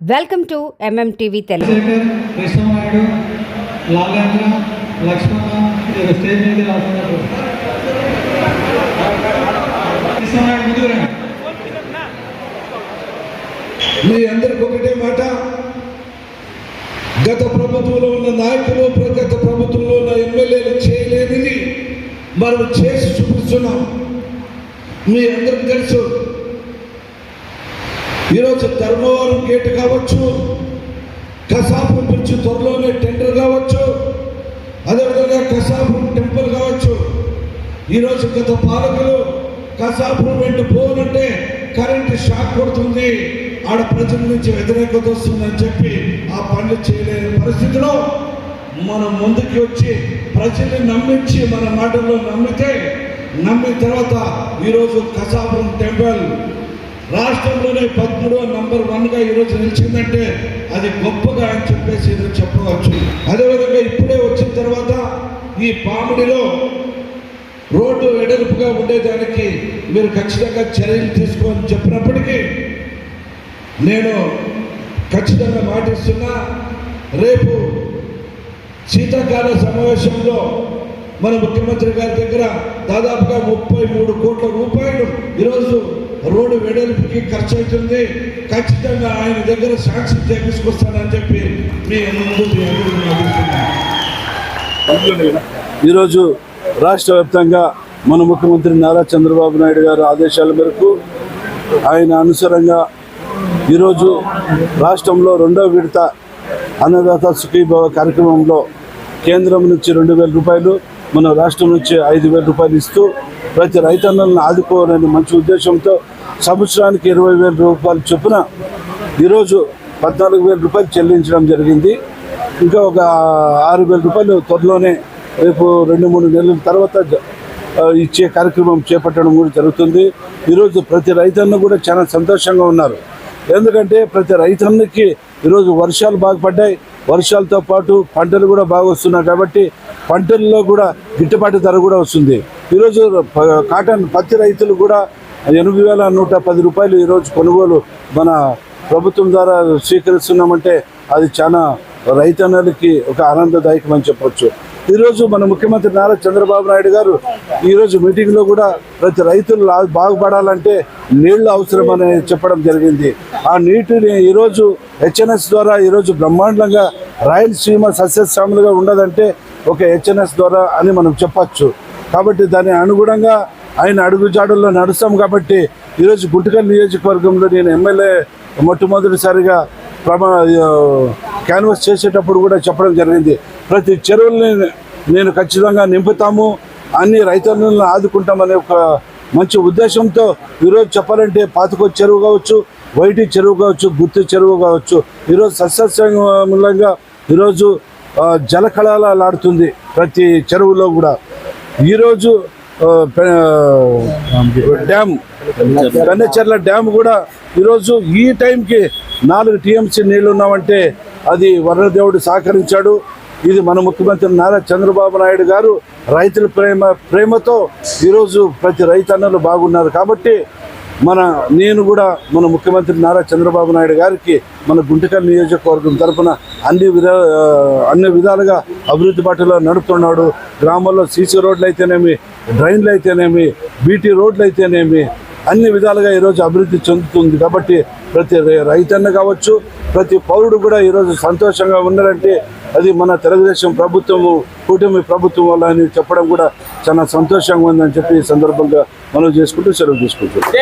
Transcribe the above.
Welcome to MMTV Telugu. Shekhar Krishnanaidu Lalendra Lakshmana మీరు stage మీద రాస్తున్నారు. కృష్ణనాయుడు ముందుకు రండి. మీ అందరికి ఒకటే మాట. గత ప్రభుత్వంలో ఉన్న నాయకులు గత ప్రభుత్వంలో ఉన్న ఎమ్మెల్యేలు చేయలేనిది మనం చేసి చూపిస్తున్నాం. మీ అందరికి తెలుసు ఈరోజు ధర్మవరం గేట్ కావచ్చు కసాపు నుంచి త్వరలోనే టెండర్ కావచ్చు అదేవిధంగా కసాపు టెంపుల్ కావచ్చు. ఈరోజు గత పాలకులు కసాపు వెంట పోనంటే కరెంట్ షాక్ కొడుతుంది. ఆడ ప్రజల నుంచి వ్యతిరేకత వస్తుందని చెప్పి ఆ పనులు చేయలేని పరిస్థితిలో మనం ముందుకు వచ్చి ప్రజల్ని నమ్మించి మన మాటల్లో నమ్మితే నమ్మిన తర్వాత ఈరోజు కసాపురం టెంపుల్ రాష్ట్రంలోనే పదమూడో నంబర్ వన్గా ఈరోజు నిలిచిందంటే అది గొప్పగా అని చెప్పేసి ఇది చెప్పవచ్చు. అదేవిధంగా ఇప్పుడే వచ్చిన తర్వాత ఈ పామిడిలో రోడ్డు వెడల్పుగా ఉండేదానికి మీరు ఖచ్చితంగా చర్యలు తీసుకోని చెప్పినప్పటికీ నేను ఖచ్చితంగా మాటిస్తున్నా రేపు శీతాకాల సమావేశంలో మన ముఖ్యమంత్రి గారి దగ్గర దాదాపుగా ముప్పై మూడు కోట్ల రూపాయలు ఈరోజు రోడ్డు వెడల్పుకి ఖర్చు అవుతుంది ఖచ్చితంగా ఆయన దగ్గర సాక్షి చేపించుకొస్తానని చెప్పి మీ ఈరోజు రాష్ట్ర వ్యాప్తంగా మన ముఖ్యమంత్రి నారా చంద్రబాబు నాయుడు గారి ఆదేశాల మేరకు ఆయన అనుసరంగా ఈరోజు రాష్ట్రంలో రెండో విడత అన్నదాత సుఖీభవ కార్యక్రమంలో కేంద్రం నుంచి రెండు వేల రూపాయలు మన రాష్ట్రం నుంచి ఐదు వేల రూపాయలు ఇస్తూ ప్రతి రైతన్నలను ఆదుకోవాలనే మంచి ఉద్దేశంతో సంవత్సరానికి ఇరవై వేల రూపాయలు చొప్పున ఈరోజు పద్నాలుగు వేల రూపాయలు చెల్లించడం జరిగింది. ఇంకా ఒక ఆరు వేల రూపాయలు త్వరలోనే రేపు రెండు మూడు నెలల తర్వాత ఇచ్చే కార్యక్రమం చేపట్టడం కూడా జరుగుతుంది. ఈరోజు ప్రతి రైతన్న కూడా చాలా సంతోషంగా ఉన్నారు. ఎందుకంటే ప్రతి రైతన్నకి ఈరోజు వర్షాలు బాగా పడ్డాయి. వర్షాలతో పాటు పంటలు కూడా బాగా వస్తున్నాయి కాబట్టి పంటల్లో కూడా గిట్టుబాటు ధర కూడా వస్తుంది. ఈరోజు కాటన్ పత్తి రైతులు కూడా ఎనిమిది వేల నూట పది రూపాయలు ఈరోజు కొనుగోలు మన ప్రభుత్వం ద్వారా స్వీకరిస్తున్నామంటే అది చాలా రైతన్నలకి ఒక ఆనందదాయకం అని చెప్పొచ్చు. ఈరోజు మన ముఖ్యమంత్రి నారా చంద్రబాబు నాయుడు గారు ఈరోజు మీటింగ్లో కూడా ప్రతి రైతులు బాగుపడాలంటే నీళ్ళు అవసరమని చెప్పడం జరిగింది. ఆ నీటిని ఈరోజు హెచ్ఎన్ఎస్ ద్వారా ఈరోజు బ్రహ్మాండంగా రాయలసీమ సస్యశ్యామలుగా ఉండదంటే ఒక హెచ్ఎన్ఎస్ ద్వారా అని మనం చెప్పచ్చు. కాబట్టి దాని అనుగుణంగా ఆయన అడుగుజాడుల్లో నడుస్తాం కాబట్టి ఈరోజు గుంటకల్ నియోజకవర్గంలో నేను ఎమ్మెల్యే మొట్టమొదటిసారిగా ప్రమా క్యాన్వాస్ చేసేటప్పుడు కూడా చెప్పడం జరిగింది. ప్రతి చెరువుల్ని నేను ఖచ్చితంగా నింపుతాము అన్ని రైతులను ఆదుకుంటామనే ఒక మంచి ఉద్దేశంతో ఈరోజు చెప్పాలంటే పాతకో చెరువు కావచ్చు వైటి చెరువు కావచ్చు గుర్తు చెరువు కావచ్చు ఈరోజు సస్యశ్యామలంగా ఈరోజు ఆ, జలకళలాడుతుంది ప్రతి చెరువులో కూడా. ఈరోజు డ్యామ్ కన్నెచెర్ల డ్యామ్ కూడా ఈరోజు ఈ టైంకి నాలుగు టీఎంసీ నీళ్ళు ఉన్నామంటే అది వరుణదేవుడు సహకరించాడు. ఇది మన ముఖ్యమంత్రి నారా చంద్రబాబు నాయుడు గారు రైతుల ప్రేమ ప్రేమతో ఈరోజు ప్రతి రైతన్నలు బాగున్నారు కాబట్టి మన నేను కూడా మన ముఖ్యమంత్రి నారా చంద్రబాబు నాయుడు గారికి మన గుంటకల్ నియోజకవర్గం తరపున అన్ని విధా అన్ని విధాలుగా అభివృద్ధి బాటలో నడుపుతున్నాడు. గ్రామాల్లో సీసీ రోడ్లు అయితేనేమి డ్రైన్లు అయితేనేమి బీటీ రోడ్లు అయితేనేమి అన్ని విధాలుగా ఈరోజు అభివృద్ధి చెందుతుంది కాబట్టి ప్రతి రైతన్న కావచ్చు ప్రతి పౌరుడు కూడా ఈరోజు సంతోషంగా ఉన్నారంటే అది మన తెలుగుదేశం ప్రభుత్వము కూటమి ప్రభుత్వం వల్ల అని చెప్పడం కూడా చాలా సంతోషంగా ఉందని చెప్పి ఈ సందర్భంగా మనం చేసుకుంటూ సెలవు తీసుకుంటున్నాం.